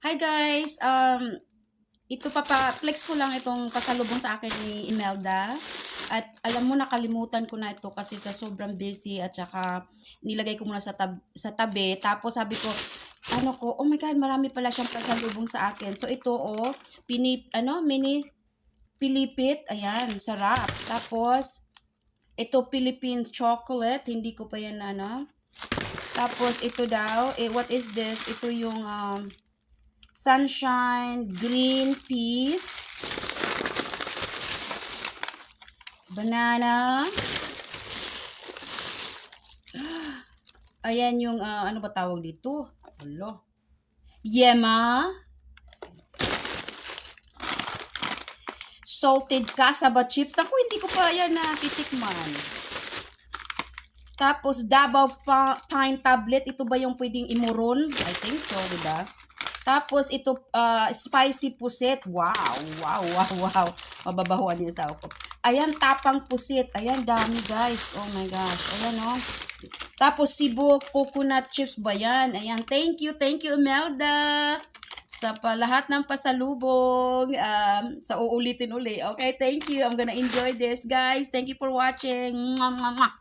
Hi guys, um, ito papa-flex ko lang itong pasalubong sa akin ni Imelda. At alam mo, nakalimutan ko na ito kasi sa sobrang busy at saka nilagay ko muna sa, tab- sa tabi. Tapos sabi ko, ano ko, oh my God, marami pala siyang pasalubong sa akin. So ito, oh, pini, ano, mini pilipit. Ayan, sarap. Tapos, ito Philippine chocolate. Hindi ko pa yan, ano. Tapos, ito daw, eh, what is this? Ito yung, um, sunshine, green peas, banana, ayan yung, ah, ano ba tawag dito? Hello. Yema, salted cassava chips. Naku, hindi ko pa yan natitikman. Tapos, Davao Pine Tablet. Ito ba yung pwedeng imuron? I think so, di ba? Tapos, ito, ah, spicy pusit. Wow, wow, wow, wow. Mababahuan niya sa ako. Ayan, tapang pusit. Ayan, dami guys. Oh my gosh. Ayan, oh. Tapos, Cebu coconut chips ba yan? Ayan, thank you, thank you, Imelda. Sa pa, lahat ng pasalubong. Um, sa uulitin uli. Okay, thank you. I'm gonna enjoy this, guys. Thank you for watching. Mwah, mwah, mwah.